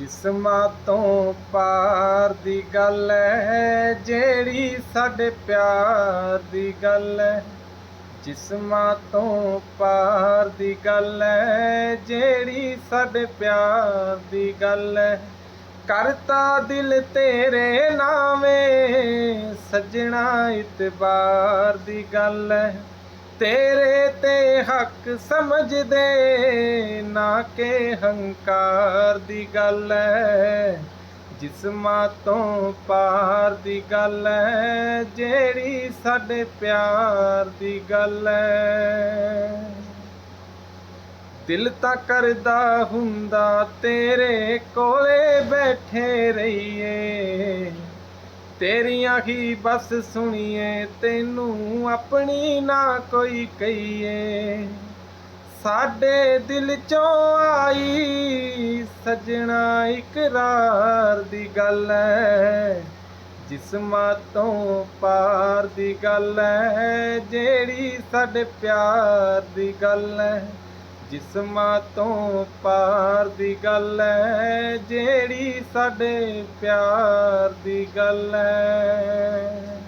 ਜਿਸਮਾਂ ਤੋਂ ਪਾਰ ਦੀ ਗੱਲ ਹੈ, ਜਿਹੜੀ ਸਾਡੇ ਪਿਆਰ ਦੀ ਗੱਲ ਹੈ। ਜਿਸਮਾਂ ਤੋਂ ਪਾਰ ਦੀ ਗੱਲ ਹੈ, ਜਿਹੜੀ ਸਾਡੇ ਪਿਆਰ ਦੀ ਗੱਲ ਹੈ। ਕਰਤਾ ਦਿਲ ਤੇਰੇ ਨਾਵੇਂ, ਸੱਜਣਾ ਇਤਬਾਰ ਦੀ ਗੱਲ ਹੈ। ਤੇਰੇ ਤੇ ਹੱਕ ਸਮਝਦੇ ਕੇ ਹੰਕਾਰ ਦੀ ਗੱਲ ਹੈ ਜਿਸਮਾਂ ਤੋਂ ਪਾਰ ਦੀ ਗੱਲ ਐ, ਜਿਹੜੀ ਸਾਡੇ ਪਿਆਰ ਦੀ ਗੱਲ ਹੈ ਦਿਲ ਤਾਂ ਕਰਦਾ ਹੁੰਦਾ ਤੇਰੇ ਕੋਲੇ ਬੈਠੇ ਰਹੀਏ, ਤੇਰੀਆਂ ਹੀ ਬਸ ਸੁਣੀਏ, ਤੈਨੂੰ ਆਪਣੀ ਨਾ ਕੋਈ ਕਹੀਏ। ਸਾਡੇ ਦਿਲ ਚੋਂ ਆਈ ਸਜਣਾ ਇਕਰਾਰ ਦੀ ਗੱਲ ਹੈ ਜਿਸਮਾਂ ਤੋਂ ਪਾਰ ਦੀ ਗੱਲ ਹੈ ਜਿਹੜੀ ਸਾਡੇ ਪਿਆਰ ਦੀ ਗੱਲ ਹੈ ਜਿਸਮਾਂ ਤੋਂ ਪਾਰ ਦੀ ਗੱਲ ਹੈ ਜਿਹੜੀ ਸਾਡੇ ਪਿਆਰ ਦੀ ਗੱਲ ਹੈ